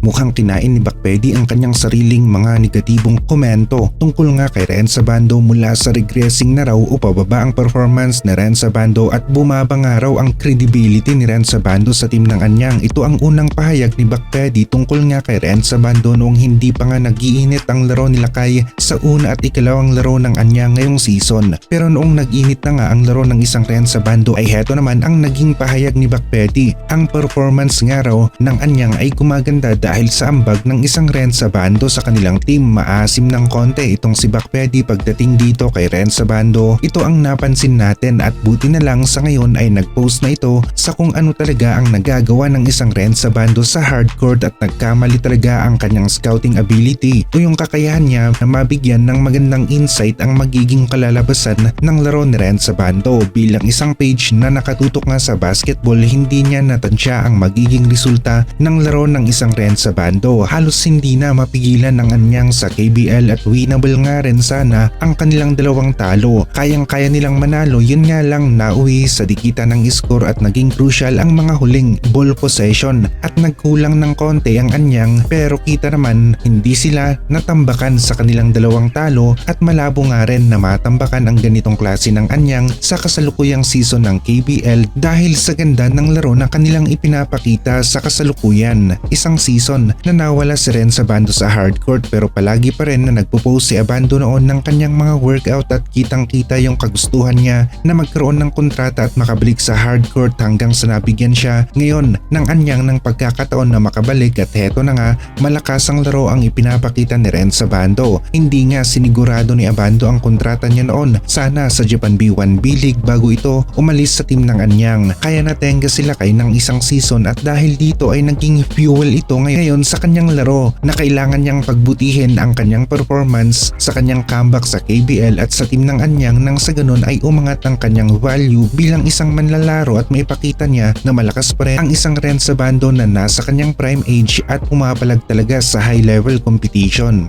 mukhang kinain ni Bakpedi ang kanyang sariling mga negatibong komento tungkol nga kay Renza Bando mula sa regressing na raw o pababa ang performance ni Renza Bando at bumaba nga raw ang credibility ni Renza Bando sa team ng Anyang. Ito ang unang pahayag ni Bakpedi tungkol nga kay Renza Bando noong hindi pa nga nagiinit ang laro nila kay sa una at ikalawang laro ng Anyang ngayong season. Pero noong nag-init na nga ang laro ng isang Renza Bando ay heto naman ang naging pahayag ni Bakpedi. Ang performance nga raw ng Anyang ay gumaganda dahil sa ambag ng isang Renza Bando sa kanilang team. Maasim ng konti itong si Bakpedi pagdating dito kay Renza Bando. Ito ang napansin natin at buti na lang sa ngayon ay nag-post na ito sa kung ano talaga ang nagagawa ng isang Renza Bando sa hardcourt at nagkamali talaga ang kanyang scouting ability o yung kakayahan niya na mabigyan ng magandang insight ang magiging kalalabasan ng laro ni Renza Bando bilang isang page na nakatutok nga sa basketball hindi niya natansya ang magiging resulta ng laro ng isang Renza Bando. Halos hindi na mapigilan ng anyang sa KBL at winnable nga rin sana ang kanilang dalawang talo. Kayang kaya nilang manalo yun nga lang nauwi sa dikita ng score at naging crucial ang mga huling ball possession. At nagkulang ng konti ang anyang pero kita naman hindi sila natambakan sa kanilang dalawang talo at malabo nga rin na matambakan ang ganitong klase ng anyang sa kasalukuyang season ng KBL dahil sa ganda ng laro na kanilang ipinapakita sa kasalukuyan. Isang season na nawala si Ren sa bando sa hardcourt pero palagi pa rin na nagpo-post si Abando noon ng kanyang mga workout at kitang kita yung kagustuhan niya na magkaroon ng kontrata at makabalik sa hardcourt hanggang sa nabigyan siya ngayon ng anyang ng pagkakataon na makabalik at heto na nga malakas ang laro ang ipinapakita ni Ren sa bando. Hindi nga sinigurado ni Abando ang kontrata niya noon sana sa Japan B1 B-League bago ito umalis sa team ng anyang. Kaya natenga sila kay ng isang season at dahil dito ay naging fuel ito ngayon sa kanyang laro na kailangan niyang pagbutihin ang kanyang performance sa kanyang comeback sa KBL at sa team ng anyang nang sa ganun ay umangat ang kanyang value bilang isang manlalaro at maipakita niya na malakas pa rin ang isang ren sa bando na nasa kanyang prime age at pumapalag talaga sa high level competition.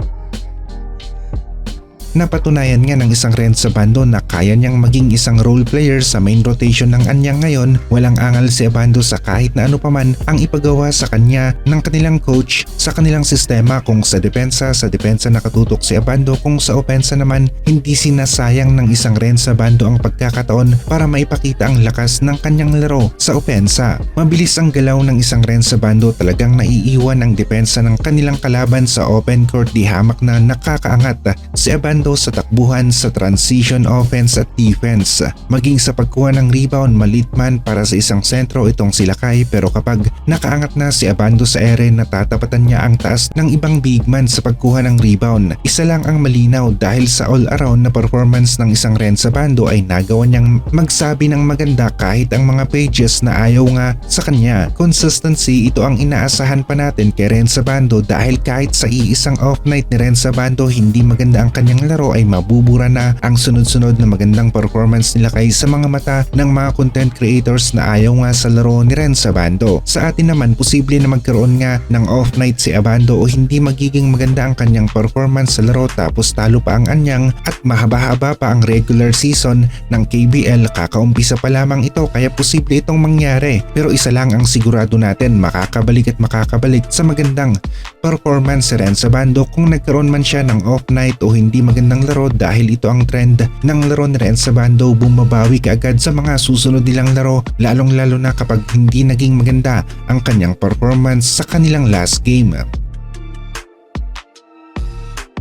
Napatunayan nga ng isang rent sa bando na kaya niyang maging isang role player sa main rotation ng anyang ngayon. Walang angal si Abando sa kahit na ano paman ang ipagawa sa kanya ng kanilang coach sa kanilang sistema kung sa depensa sa depensa nakatutok si Abando kung sa opensa naman hindi sinasayang ng isang rent sa bando ang pagkakataon para maipakita ang lakas ng kanyang laro sa opensa. Mabilis ang galaw ng isang rent sa bando talagang naiiwan ang depensa ng kanilang kalaban sa open court di hamak na nakakaangat si Abando sa takbuhan sa transition offense at defense. Maging sa pagkuha ng rebound malit man para sa isang sentro itong si Lakay pero kapag nakaangat na si Abando sa ere natatapatan niya ang taas ng ibang big man sa pagkuha ng rebound. Isa lang ang malinaw dahil sa all-around na performance ng isang Renza Bando ay nagawa niyang magsabi ng maganda kahit ang mga pages na ayaw nga sa kanya. Consistency ito ang inaasahan pa natin kay Renza Bando dahil kahit sa iisang off night ni Renza Bando hindi maganda ang kanyang laro ay mabubura na ang sunod-sunod na magandang performance nila kay sa mga mata ng mga content creators na ayaw nga sa laro ni Ren Sabando. Sa atin naman posible na magkaroon nga ng off night si Abando o hindi magiging maganda ang kanyang performance sa laro tapos talo pa ang anyang at mahaba-haba pa ang regular season ng KBL kakaumpisa pa lamang ito kaya posible itong mangyari. Pero isa lang ang sigurado natin makakabalik at makakabalik sa magandang performance si Ren Sabando kung nagkaroon man siya ng off night o hindi magandang laro dahil ito ang trend ng laro ni Ren Sabando bumabawi kaagad sa mga susunod nilang laro lalong lalo na kapag hindi naging maganda ang kanyang performance sa kanilang last game.